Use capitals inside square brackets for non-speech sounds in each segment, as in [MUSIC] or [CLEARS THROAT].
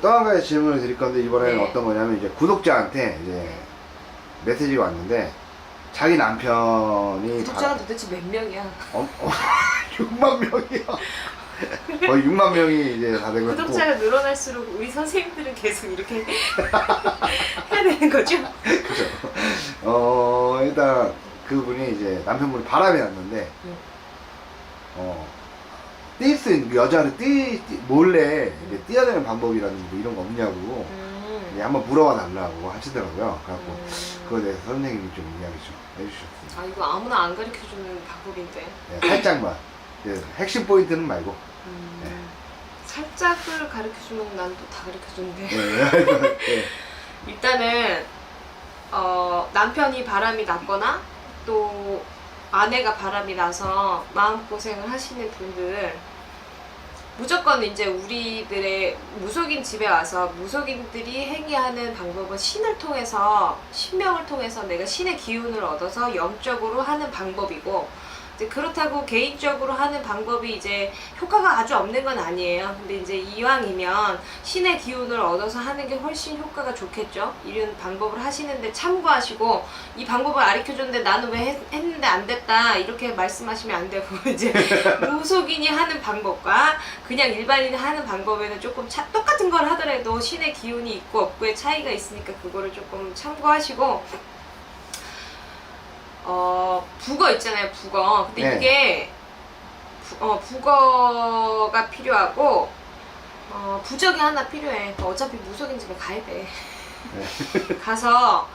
또 한 가지 질문을 드릴 건데 이번에는 네. 어떤 거냐면 이제 구독자한테 이제 메시지가 왔는데 자기 남편이 구독자가 도대체 몇 명이야? 어, 어, [LAUGHS] 6만 명이요. [LAUGHS] 거의 6만 명이 이제 다 되고 있고. 구독자가 늘어날수록 우리 선생님들은 계속 이렇게 [LAUGHS] 해야 되는 거죠? 그죠. 어, 일단 그분이 이제 남편분이 바람이 났는데, 네. 어, 뛸 수 있는, 여자를 뛰, 뛰- 몰래 뛰어야 되는 방법이라든지 뭐 이런 거 없냐고, 음. 이제 한번 물어봐 달라고 하시더라고요. 그래갖고, 음. 그거에 대해서 선생님이 좀 이야기 좀 해주셨습니다. 아 이거 아무나 안 가르쳐 주는 방법인데 네, 살짝만. 네, 핵심 포인트는 말고. 음. 네. 살짝을 가르쳐 주면 난 또 다 가르쳐 주는데 네, 네. 일단은 어, 남편이 바람이 났거나 또 아내가 바람이 나서 마음고생을 하시는 분들 무조건 이제 우리들의 무속인 집에 와서 무속인들이 행위하는 방법은 신을 통해서 신명을 통해서 내가 신의 기운을 얻어서 영적으로 하는 방법이고 이제 그렇다고 개인적으로 하는 방법이 이제 효과가 아주 없는 건 아니에요. 근데 이제 이왕이면 신의 기운을 얻어서 하는 게 훨씬 효과가 좋겠죠. 이런 방법을 하시는데 참고하시고 이 방법을 가르쳐줬는데 나는 왜 했, 했는데 안 됐다 이렇게 말씀하시면 안 되고 [LAUGHS] 이제 무속인이 하는 방법과 그냥 일반인이 하는 방법에는 조금 차, 똑같은 걸 하더라도 신의 기운이 있고 없고의 차이가 있으니까 그거를 조금 참고하시고 어 북어 있잖아요 북어 근데 네. 이게 부, 어, 북어가 필요하고 어, 부적이 하나 필요해 어차피 무속인 집에 가야 돼 네. [LAUGHS] 가서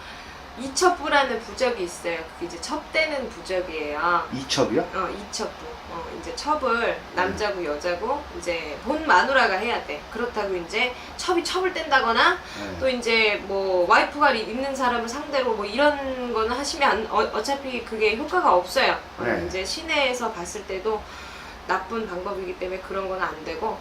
이첩부라는 부적이 있어요 그게 이제 첩되는 부적이에요 이첩이요? 어, 이첩부. 어, 이제 첩을 남자고 여자고 이제 본 마누라가 해야 돼. 그렇다고 이제 첩이 첩을 뗀다거나 네. 또 이제 뭐 와이프가 이- 있는 사람을 상대로 뭐 이런 거는 하시면 안, 어, 어차피 그게 효과가 없어요. 어, 네. 이제 시내에서 봤을 때도 나쁜 방법이기 때문에 그런 건 안 되고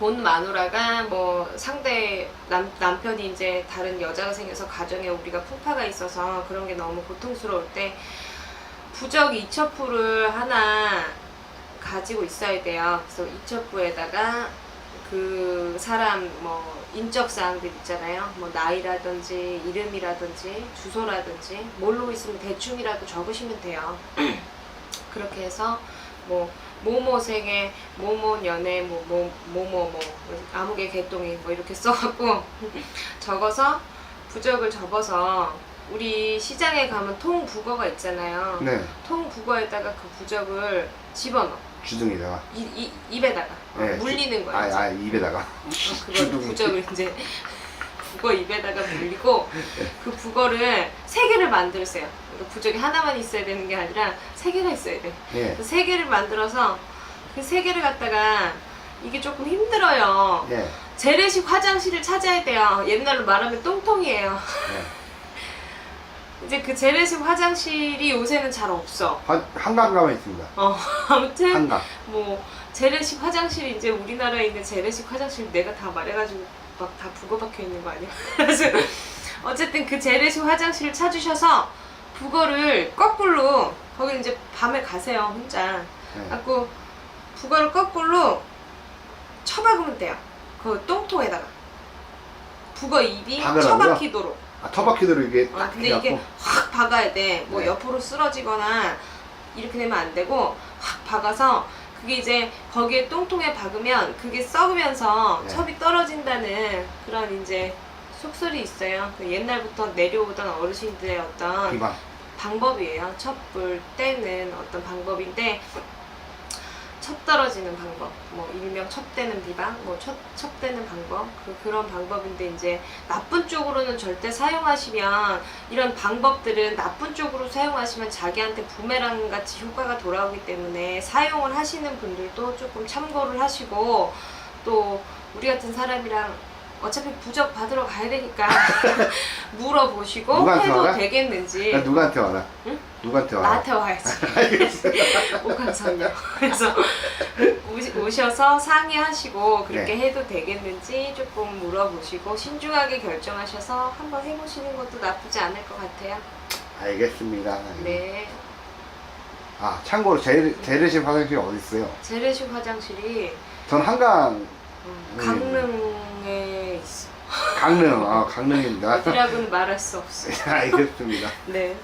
본 마누라가 뭐 상대 남, 남편이 이제 다른 여자가 생겨서 가정에 우리가 풍파가 있어서 그런 게 너무 고통스러울 때 부적 이첩부를 하나 가지고 있어야 돼요. 그래서 이첩부에다가 그 사람 뭐 인적 사항들 있잖아요. 뭐 나이라든지 이름이라든지 주소라든지 모르고 있으면 대충이라도 적으시면 돼요. [CLEARS THROAT] 그렇게 해서 뭐 모모생의 모모 연애 뭐뭐 모모 뭐 아무개 개똥이 뭐 이렇게 써갖고 [LAUGHS] 적어서 부적을 접어서 우리 시장에 가면 통북어가 있잖아요. 네. 통북어에다가 그 부적을 집어넣어. 주둥이다가. 이, 이, 입에다가 어, 네. 물리는 거예요. 아. 아, 입에다가. 어, 그걸. [LAUGHS] 부적을 이제 북어 입에다가 물리고 그 북어를 세 개를 만들었어요. 그러니까 부적이 하나만 있어야 되는 게 아니라 세 개가 있어야 돼. 예. 그세 개를 만들어서 그 세 개를 갖다가 이게 조금 힘들어요. 예. 재래식 화장실을 찾아야 돼요. 옛날로 말하면 똥통이에요. 예. [LAUGHS] 이제 그 재래식 화장실이 요새는 잘 없어. 한, 한강 가면 있습니다. 어, [LAUGHS] 아무튼 한강. 뭐 재래식 화장실이 이제 우리나라에 있는 재래식 화장실 내가 다 말해가지고 막 다 북어 박혀 있는 거 아니야? [LAUGHS] 그래서 어쨌든 그 재래식 화장실을 찾으셔서 북어를 거꾸로 거기 이제 밤에 가세요 혼자. 예. 갖고 북어를 거꾸로 쳐박으면 돼요. 그 똥통에다가 북어 입이 박으라고요? 쳐박히도록. 아, 터바퀴대로 이게 아, 딱 근데 이게 해갖고. 확 박아야 돼. 뭐 네. 옆으로 쓰러지거나 이렇게 되면 안 되고 확 박아서 그게 이제 거기에 똥통에 박으면 그게 썩으면서 네. 첩이 떨어진다는 그런 이제 속설이 있어요. 그 옛날부터 내려오던 어르신들의 어떤 비방. 방법이에요. 첩을 떼는 어떤 방법인데 첩 떨어지는 방법, 뭐 일명 첩대는 비방, 뭐 첩, 첩대는 방법 그, 그런 방법인데 이제 나쁜 쪽으로는 절대 사용하시면 이런 방법들은 나쁜 쪽으로 사용하시면 자기한테 부메랑 같이 효과가 돌아오기 때문에 사용을 하시는 분들도 조금 참고를 하시고 또 우리 같은 사람이랑 어차피 부적 받으러 가야 되니까 [LAUGHS] 물어보시고 누구한테 해도 와라? 되겠는지 나 누구한테 와라? 응? 누구한테 와라? 나한테 와야지. [LAUGHS] 오감선요. 그래서 오시- 오셔서 상의하시고 그렇게 네. 해도 되겠는지 조금 물어보시고 신중하게 결정하셔서 한번 해보시는 것도 나쁘지 않을 것 같아요. 알겠습니다. 네. 아, 참고로 제, 재래식 화장실이 어디 있어요? 재래식 화장실이 전 한강 음, 음. 강릉에 있어. 강릉, 아, 강릉입니다. 어디라고는 말할 수 없어. 네, [LAUGHS] 알겠습니다. 네.